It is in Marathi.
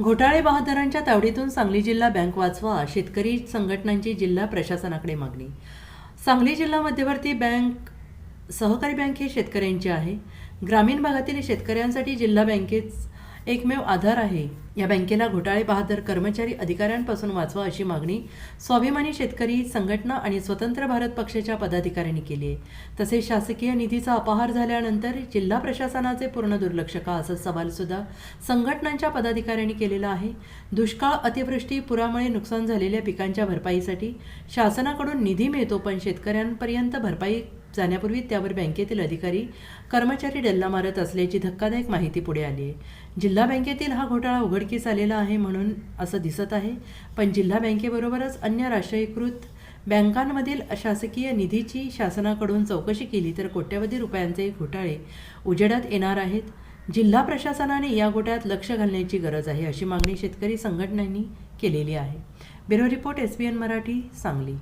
घोटाळे बहादरांच्या तावडीतून सांगली जिल्हा बँक वाचवा शेतकरी संघटनांची जिल्हा प्रशासनाकडे मागणी. सांगली जिल्हा मध्यवर्ती बँक सहकारी बँक हे शेतकऱ्यांची आहे. ग्रामीण भागातील शेतकऱ्यांसाठी जिल्हा बँकेच एकमेव आधार आहे. या बँकेला घोटाळे बहादर कर्मचारी अधिकाऱ्यांपासून वाचवा अशी मागणी स्वाभिमानी शेतकरी संघटना आणि स्वतंत्र भारत पक्षाच्या पदाधिकाऱ्यांनी केली आहे. तसेच शासकीय निधीचा अपहार झाल्यानंतर जिल्हा प्रशासनाचे पूर्ण दुर्लक्ष का असा सवालसुद्धा संघटनांच्या पदाधिकाऱ्यांनी केलेला आहे. दुष्काळ अतिवृष्टी पुरामुळे नुकसान झालेल्या पिकांच्या भरपाईसाठी शासनाकडून निधी मिळतो पण शेतकऱ्यांपर्यंत भरपाई जाण्यापूर्वी त्यावर बँकेतील अधिकारी कर्मचारी डल्ला मारत असल्याची धक्कादायक माहिती पुढे आली. आहे जिल्हा बँकेतील हा घोटाळा उघडकीस आलेला आहे म्हणून असं दिसत आहे. पण जिल्हा बँकेबरोबरच अन्य राष्ट्रीयकृत बँकांमधील शासकीय निधीची शासनाकडून चौकशी केली तर कोट्यवधी रुपयांचे घोटाळे उजेडात येणार आहेत. जिल्हा प्रशासनाने या घोटाळ्यात लक्ष घालण्याची गरज आहे अशी मागणी शेतकरी संघटनांनी केलेली आहे. Bureau report S B N Marathi Sangli.